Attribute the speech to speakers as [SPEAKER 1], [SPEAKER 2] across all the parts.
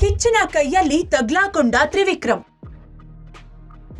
[SPEAKER 1] ಕಿಚ್ಚನ ಕೈಯಲ್ಲಿ ತಗ್ಲಾಕೊಂಡ Trivikram.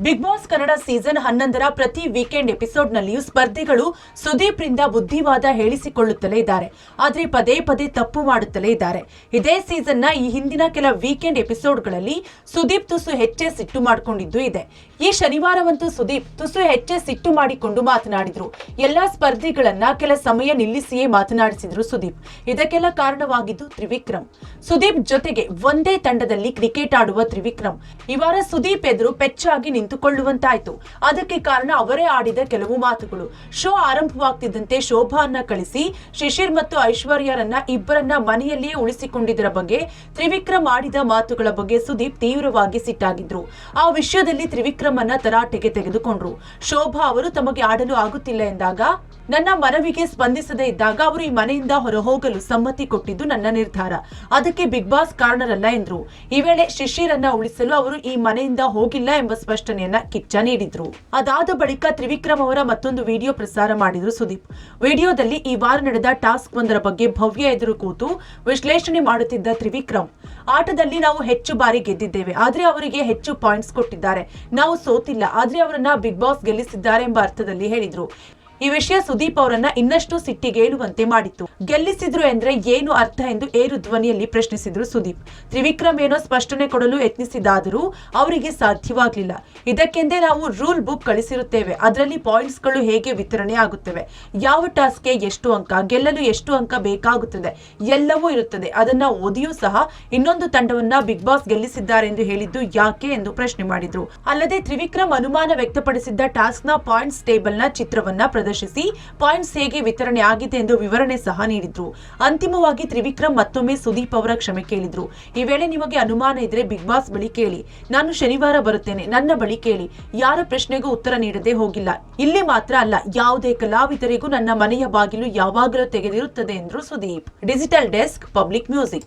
[SPEAKER 1] Bigg Boss Kannada season ಹನ್ನೊಂದರ ಪ್ರತಿ ವೀಕೆಂಡ್ ಎಪಿಸೋಡ್ನಲ್ಲಿಯೂ ಸ್ಪರ್ಧಿಗಳು ಸುದೀಪ್ ರಿಂದ ಬುದ್ಧಿವಾದ ಹೇಳಿಸಿಕೊಳ್ಳುತ್ತಲೇ ಇದ್ದಾರೆ. ಆದರೆ ಪದೇ ಪದೇ ತಪ್ಪು ಮಾಡುತ್ತಲೇ ಇದ್ದಾರೆ. ಇದೇ ಸೀಸನ್ನ ಈ ಹಿಂದಿನ ಕೆಲ ವೀಕೆಂಡ್ ಎಪಿಸೋಡ್ಗಳಲ್ಲಿ ಸುದೀಪ್ ತುಸು ಹೆಚ್ಚೇ ಸಿಟ್ಟು ಮಾಡಿಕೊಂಡಿದ್ದು ಇದೆ. ಈ ಶನಿವಾರವಂತೂ ಸುದೀಪ್ ತುಸು ಹೆಚ್ಚೇ ಸಿಟ್ಟು ಮಾಡಿಕೊಂಡು ಮಾತನಾಡಿದ್ರು. ಎಲ್ಲಾ ಸ್ಪರ್ಧಿಗಳನ್ನ ಕೆಲ ಸಮಯ ನಿಲ್ಲಿಸಿಯೇ ಮಾತನಾಡಿಸಿದ್ರು ಸುದೀಪ್. ಇದಕ್ಕೆಲ್ಲ ಕಾರಣವಾಗಿದ್ದು ತ್ರಿವಿಕ್ರಮ್. ಸುದೀಪ್ ಜೊತೆಗೆ ಒಂದೇ ತಂಡದಲ್ಲಿ ಕ್ರಿಕೆಟ್ ಆಡುವ ತ್ರಿವಿಕ್ರಮ್. ಈ ವಾರ ಸುದೀಪ್ ಎದುರು ಪೆಚ್ಚಾಗಿ ನಿಂತುಕೊಳ್ಳುವಂತಾಯ್ತು ಅದಕ್ಕೆ ಕಾರಣ ಅವರೇ ಆಡಿದ ಕೆಲವು ಮಾತುಗಳು. ಶೋ ಆರಂಭವಾಗ್ತಿದ್ದಂತೆ ಶೋಭಾನ್ನ ಕಳಿಸಿ, ಶಿಶಿರ್ ಮತ್ತು ಐಶ್ವರ್ಯರನ್ನ ಇಬ್ಬರನ್ನ ಮನೆಯಲ್ಲಿಯೇ ಉಳಿಸಿಕೊಂಡಿದ್ದರ ಬಗ್ಗೆ, ತ್ರಿವಿಕ್ರಮ್ ಆಡಿದ ಮಾತುಗಳ ಬಗ್ಗೆ ಸುದೀಪ್ ತೀವ್ರವಾಗಿ ಸಿಟ್ಟಾಗಿದ್ರು. ಆ ವಿಷಯದಲ್ಲಿ ತ್ರಿವಿಕ್ರಮ್ ಅನ್ನ ತರಾಟೆಗೆ ತೆಗೆದುಕೊಂಡ್ರು. ಶೋಭಾ ಅವರು ತಮಗೆ ಆಡಲು ಆಗುತ್ತಿಲ್ಲ ಎಂದಾಗ ನನ್ನ ಮನವಿಗೆ ಸ್ಪಂದಿಸದೇ ಇದ್ದಾಗ ಅವರು ಈ ಮನೆಯಿಂದ ಹೊರಹೋಗಲು ಸಮ್ಮತಿ ಕೊಟ್ಟಿದ್ದು ನನ್ನ ನಿರ್ಧಾರ. ಅದಕ್ಕೆ ಬಿಗ್ ಬಾಸ್ ಕಾರಣರಲ್ಲ ಎಂದರು. ಈ ವೇಳೆ ಶಿಶಿರನ್ನ ಉಳಿಸಲು ಅವರು ಈ ಮನೆಯಿಂದ ಹೋಗಿಲ್ಲ ಎಂಬ ಸ್ಪಷ್ಟನೆಯನ್ನ ಕಿಚ್ಚ ನೀಡಿದ್ರು. ಅದಾದ ಬಳಿಕ ತ್ರಿವಿಕ್ರಮ್ ಅವರ ಮತ್ತೊಂದು ವಿಡಿಯೋ ಪ್ರಸಾರ ಮಾಡಿದ್ರು ಸುದೀಪ್. ವಿಡಿಯೋದಲ್ಲಿ ಈ ವಾರ ನಡೆದ ಟಾಸ್ಕ್ ಒಂದರ ಬಗ್ಗೆ ಭವ್ಯ ಎದುರು ಕೂತು ವಿಶ್ಲೇಷಣೆ ಮಾಡುತ್ತಿದ್ದ ತ್ರಿವಿಕ್ರಮ್, ಆಟದಲ್ಲಿ ನಾವು ಹೆಚ್ಚು ಬಾರಿ ಗೆದ್ದಿದ್ದೇವೆ, ಆದ್ರೆ ಅವರಿಗೆ ಹೆಚ್ಚು ಪಾಯಿಂಟ್ಸ್ ಕೊಟ್ಟಿದ್ದಾರೆ. ನಾವು ಸೋತಿಲ್ಲ, ಆದ್ರೆ ಅವರನ್ನ ಬಿಗ್ ಬಾಸ್ ಗೆಲ್ಲಿಸಿದ್ದಾರೆ ಎಂಬ ಅರ್ಥದಲ್ಲಿ ಹೇಳಿದ್ರು. ಈ ವಿಷಯ ಸುದೀಪ್ ಅವರನ್ನ ಇನ್ನಷ್ಟು ಸಿಟ್ಟಿಗೇಳುವಂತೆ ಮಾಡಿತ್ತು. ಗೆಲ್ಲಿಸಿದ್ರು ಎಂದ್ರೆ ಏನು ಅರ್ಥ ಎಂದು ಏರು ಧ್ವನಿಯಲ್ಲಿ ಪ್ರಶ್ನಿಸಿದ್ರು ಸುದೀಪ್. ತ್ರಿವಿಕ್ರಮ್ ಏನೋ ಸ್ಪಷ್ಟನೆ ಕೊಡಲು ಯತ್ನಿಸಿದಾದರೂ ಅವರಿಗೆ ಸಾಧ್ಯವಾಗಲಿಲ್ಲ. ಇದಕ್ಕೆಂದೇ ನಾವು ರೂಲ್ ಬುಕ್ ಕಳಿಸಿರುತ್ತೇವೆ. ಅದರಲ್ಲಿ ಪಾಯಿಂಟ್ಸ್ಗಳು ಹೇಗೆ ವಿತರಣೆ ಆಗುತ್ತವೆ? ಯಾವ ಟಾಸ್ಕ್ಗೆ ಎಷ್ಟು ಅಂಕ? ಗೆಲ್ಲಲು ಎಷ್ಟು ಅಂಕ ಬೇಕಾಗುತ್ತದೆ? ಎಲ್ಲವೂ ಇರುತ್ತದೆ. ಅದನ್ನ ಓದಿಯೂ ಸಹ ಇನ್ನೊಂದು ತಂಡವನ್ನ ಬಿಗ್ ಬಾಸ್ ಗೆಲ್ಲಿಸಿದ್ದಾರೆ ಎಂದು ಹೇಳಿದ್ದು ಯಾಕೆ ಎಂದು ಪ್ರಶ್ನೆ ಮಾಡಿದ್ರು. ಅಲ್ಲದೆ ತ್ರಿವಿಕ್ರಮ್ ಅನುಮಾನ ವ್ಯಕ್ತಪಡಿಸಿದ್ದ ಟಾಸ್ಕ್ನ ಪಾಯಿಂಟ್ಸ್ ಟೇಬಲ್ನ ಚಿತ್ರವನ್ನ ಪ್ರದರ್ಶಿಸಿ ಪಾಯಿಂಟ್ಸ್ ಹೇಗೆ ವಿತರಣೆ ಆಗಿದೆ ಎಂದು ವಿವರಣೆ ಸಹ ನೀಡಿದ್ರು. ಅಂತಿಮವಾಗಿ ತ್ರಿವಿಕ್ರಮ್ ಮತ್ತೊಮ್ಮೆ ಸುದೀಪ್ ಅವರ ಕ್ಷಮೆ ಕೇಳಿದ್ರು. ಈ ವೇಳೆ ನಿಮಗೆ ಅನುಮಾನ ಇದ್ರೆ ಬಿಗ್ ಬಾಸ್ ಬಳಿ ಕೇಳಿ. ನಾನು ಶನಿವಾರ ಬರುತ್ತೇನೆ. ನನ್ನ ಬಳಿ ಕೇಳಿ. ಯಾರ ಪ್ರಶ್ನೆಗೂ ಉತ್ತರ ನೀಡದೆ ಹೋಗಿಲ್ಲ. ಇಲ್ಲಿ ಮಾತ್ರ ಅಲ್ಲ, ಯಾವುದೇ ಕಲಾವಿದರಿಗೂ ನನ್ನ ಮನೆಯ ಬಾಗಿಲು ಯಾವಾಗಲೂ ತೆಗೆದಿರುತ್ತದೆ ಎಂದ್ರು Sudeep. Digital desk, public music.